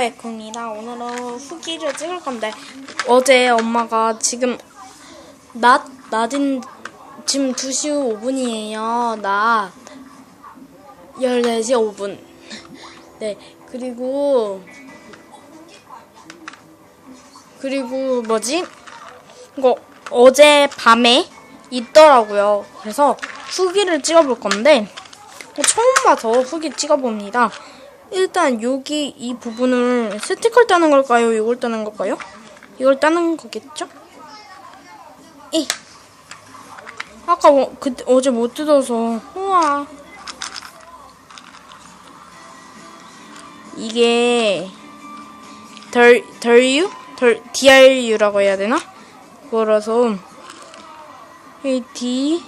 에콩이다. 오늘은 후기를 찍을 건데 어제 엄마가 지금 낮 낮인 지금 2시 5분이에요. 낮 14시 5분. 네. 그리고 그리고 뭐지? 이거 어제 밤에 있더라고요. 그래서 후기를 찍어볼 건데 어, 처음 봐서 후기 찍어봅니다. 일단 여기 이 부분을 스티커를 따는 걸까요? 이걸 따는 걸까요? 이걸 따는 거겠죠? 이 아까 뭐, 그 어제 못 뜯어서 우와 이게 덜 덜유 덜 DRU라고 해야 되나? 그거라서 이 D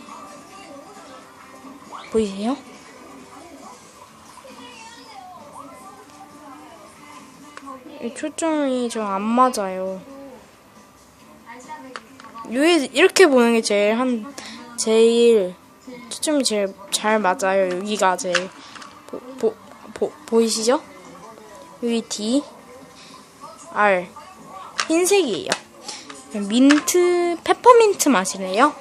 보이세요? 초점이 좀 안 맞아요. 여기 이렇게 보는 게 제일 한 제일 초점이 제일 잘 맞아요. 여기가 제일 보, 보, 보, 보이시죠? 여기 D R 흰색이에요. 민트 페퍼민트 맛이래요.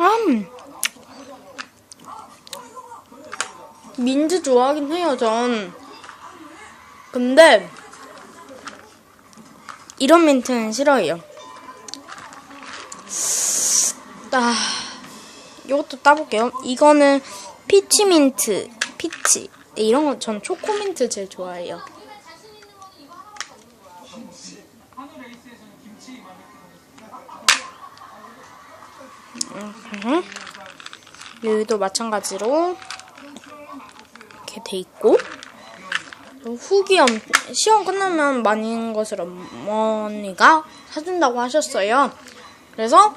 음. 민트 좋아하긴 해요, 전. 근데, 이런 민트는 싫어해요. 아, 이것도 따볼게요. 이거는 피치 민트, 피치. 네, 이런 거전 초코 민트 제일 좋아해요. 음. 여기도 마찬가지로 이렇게 돼 있고 후기 엄, 시험 끝나면 많은 것을 어머니가 사준다고 하셨어요. 그래서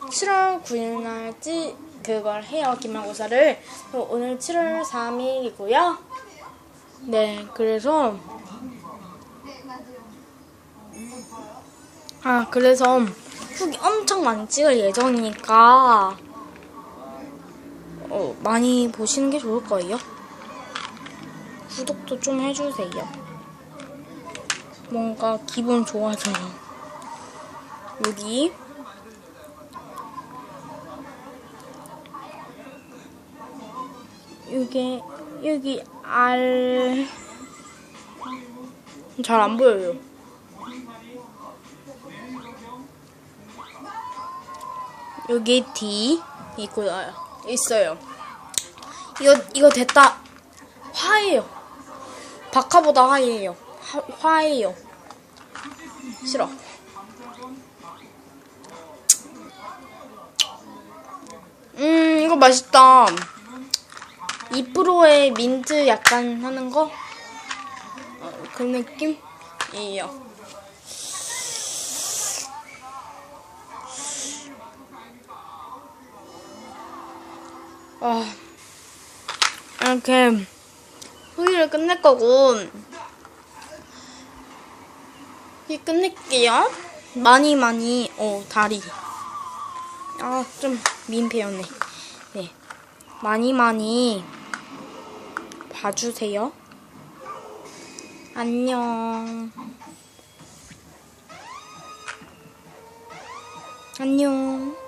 7월 9일 날지 그걸 해요 기말고사를 오늘 7월 3일이고요. 네, 그래서 아 그래서 후기 엄청 많이 찍을 예정이니까 어, 많이 보시는 게 좋을 거예요. 구독도 좀 해주세요. 뭔가 기분 좋아져요. 여기 여기 여기 알 잘 안 보여요. 여기 D 있고요. 있어요. 이거 이거 됐다. 화해요. 박하보다 화해요. 화, 화해요. 싫어. 음 이거 맛있다. 2%의 민트 약간 하는 거? 어, 그 느낌이에요. 아, 이렇게 후기를 끝낼 거고 이 끝낼게요. 많이 많이 어 다리 아 좀 민폐였네. 네 많이 많이 봐주세요. 안녕. 안녕.